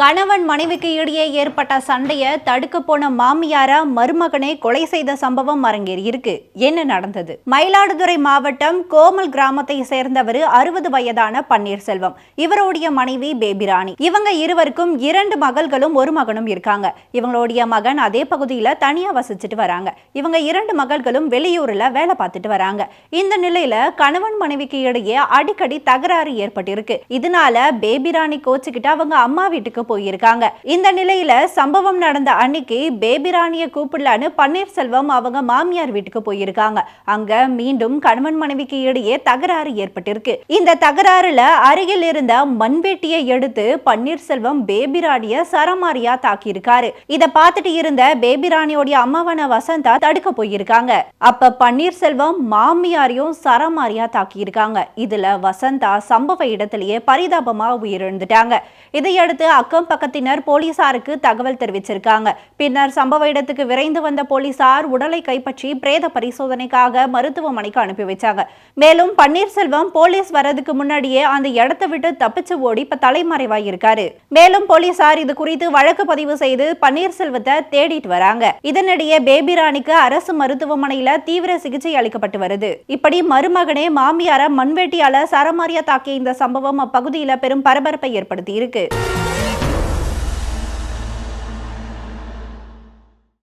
கணவன் மனைவிக்கு இடையே ஏற்பட்ட சண்டையை தடுக்க போன மாமியார மருமகனை கொலை செய்த சம்பவம் அரங்கேறியிருக்கு என்ன நடந்தது? மயிலாடுதுறை மாவட்டம் கோமல் கிராமத்தை சேர்ந்தவர் அறுபது வயதான பன்னீர்செல்வம். இவருடைய மனைவி பேபிராணி. இவங்க இருவருக்கும் இரண்டு மகள்களும் ஒரு மகனும் இருக்காங்க. இவங்களுடைய மகன் அதே பகுதியில தனியா வசிச்சுட்டு வராங்க. இவங்க இரண்டு மகள்களும் வெளியூர்ல வேலை பார்த்துட்டு வராங்க. இந்த நிலையில கணவன் மனைவிக்கு இடையே அடிக்கடி தகராறு ஏற்பட்டிருக்கு. இதனால பேபிராணி கோச்சுக்கிட்டு அவங்க அம்மா வீட்டுக்கு போயிருக்காங்க. இந்த நிலையில சம்பவம் நடந்த அன்னைக்கு பேபிராணிய கூப்பிடலான்னு பன்னீர்செல்வம் அவங்க மாமியார் வீட்டுக்கு போயிருக்காங்க. அங்க மீண்டும் கணவன் மனைவிக்கு இடையே தகராறு ஏற்பட்டிருக்கு. இந்த தகராறுல அருகில் இருந்த மண்வெட்டியை எடுத்து பன்னீர்செல்வம் பேபிராணிய சரமாரியா தாக்கியிருக்காரு. இத பார்த்துட்டு இருந்த பேபிராணியோடைய அம்மாவான வசந்தா தடுக்க போயிருக்காங்க. அப்ப பன்னீர்செல்வம் மாமியாரையும் சரமாரியா தாக்கியிருக்காங்க. இதுல வசந்தா சம்பவ இடத்திலேயே பரிதாபமா உயிரிழந்துட்டாங்க. இதையடுத்து அக்கம் பக்கத்தினர் போலீசாருக்கு தகவல் தெரிவிச்சிருக்காங்க. பின்னர் சம்பவ இடத்துக்கு விரைந்து வந்த போலீசார் உடலை கைப்பற்றி பிரேத பரிசோதனைக்காக மருத்துவமனைக்கு அனுப்பி வச்சாங்க. மேலும் பன்னீர்செல்வம் போலீஸ் வரதுக்கு முன்னாடியே அந்த இடத்தை விட்டு தப்பிச்சு ஓடி இப்ப தலைமறைவாயிருக்காரு. மேலும் போலீசார் இது குறித்து வழக்கு பதிவு செய்து பன்னீர்செல்வத்தை தேடிட்டு வராங்க. இதனிடையே பேபி ராணிக்கு அரசு மருத்துவமனையில தீவிர சிகிச்சை அளிக்கப்பட்டு வருது. இப்படி மருமகனே மாமியார மண்வெட்டியால சரமாரியா தாக்கிய இந்த சம்பவம் அப்பகுதியில பெரும் பரபரப்பை ஏற்படுத்தி இருக்கு